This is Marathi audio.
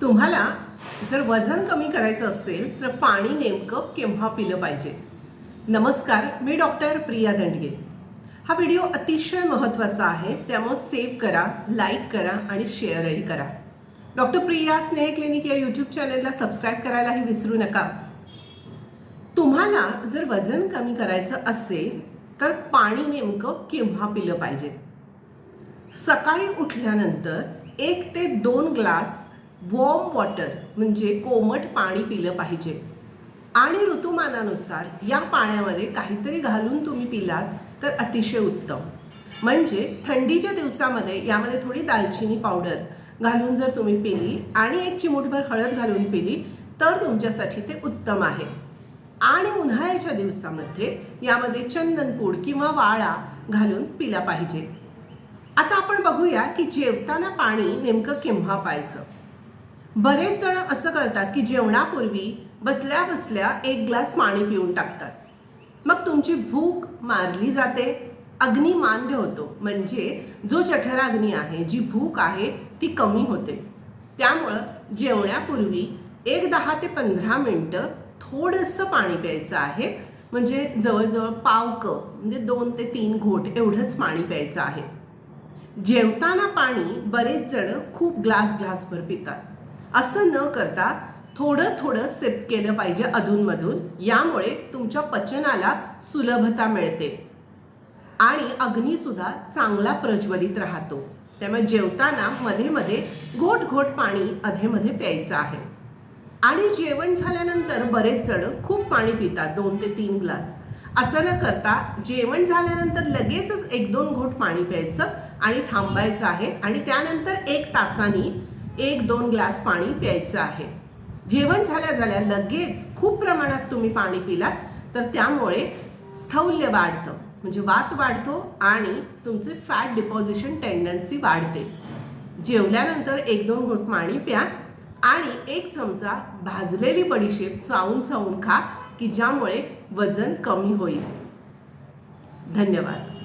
तुम्हाला जर वजन कमी करायचं असेल तर पाणी नेमकं केव्हा पिलं पाहिजे? नमस्कार मी डॉक्टर प्रिया दंडगे. हा व्हिडिओ अतिशय महत्त्वाचा आहे त्यामुळे सेव्ह करा लाईक करा आणि शेअरही करा. डॉक्टर प्रिया स्नेह क्लिनिक या यूट्यूब चॅनलला सबस्क्राईब करायलाही विसरू नका. तुम्हाला जर वजन कमी करायचं असेल तर पाणी नेमकं केव्हा पिलं पाहिजे? सकाळी उठल्यानंतर एक ते दोन ग्लास वॉर्म वॉटर म्हणजे कोमट पाणी पिलं पाहिजे. आणि ऋतुमानानुसार या पाण्यामध्ये काहीतरी घालून तुम्ही पिलात तर अतिशय उत्तम. म्हणजे थंडीच्या दिवसामध्ये यामध्ये थोडी दालचिनी पावडर घालून जर तुम्ही पिली आणि एक चिमूटभर हळद घालून पिली तर तुमच्यासाठी ते उत्तम आहे. आणि उन्हाळ्याच्या दिवसामध्ये यामध्ये चंदनपूड किंवा वाळा घालून पिला पाहिजे. आता आपण बघूया की जेवताना पाणी नेमकं केव्हा पाहायचं? बरेच जण असं करतात की जेवणापूर्वी बसल्या बसल्या एक ग्लास पाणी पिऊन टाकतात. मग तुमची भूक मारली जाते. अग्नी मांद्य होतो. म्हणजे जो जठराग्नी आहे जी भूक आहे ती कमी होते. त्यामुळं जेवण्यापूर्वी एक दहा ते पंधरा मिनटं थोडंसं पाणी प्यायचं आहे. म्हणजे जवळजवळ पाव म्हणजे दोन ते तीन घोट एवढंच पाणी प्यायचं आहे. जेवताना पाणी बरेच जण खूप ग्लास ग्लासभर पितात. असं न करता थोडं थोडं सिप केलं पाहिजे अधूनमधून. यामुळे तुमच्या पचनाला सुलभता मिळते. आणि अग्नीसुद्धा चांगला प्रज्वलित राहतो. त्यामुळे जेवताना मध्ये मध्ये घोट घोट पाणी अधेमध्ये प्यायचं आहे. आणि जेवण झाल्यानंतर बरेच जण खूप पाणी पितात दोन ते तीन ग्लास. असं न करता जेवण झाल्यानंतर लगेचच एक दोन घोट पाणी प्यायचं आणि थांबायचं आहे. आणि त्यानंतर एक तासानी एक दोन ग्लास पाणी प्यायचं आहे. जेवण झाल्या झाल्या लगेच खूप प्रमाणात तुम्ही पाणी पिलात तर त्यामुळे स्थौल्य वाढतं. म्हणजे वात वाढतो आणि तुमचे फॅट डिपॉझिशन टेंडन्सी वाढते. जेवल्यानंतर एक दोन घोट पाणी प्या आणि एक चमचा भाजलेली बडीशेप चावून चावून खा की ज्यामुळे वजन कमी होईल. धन्यवाद.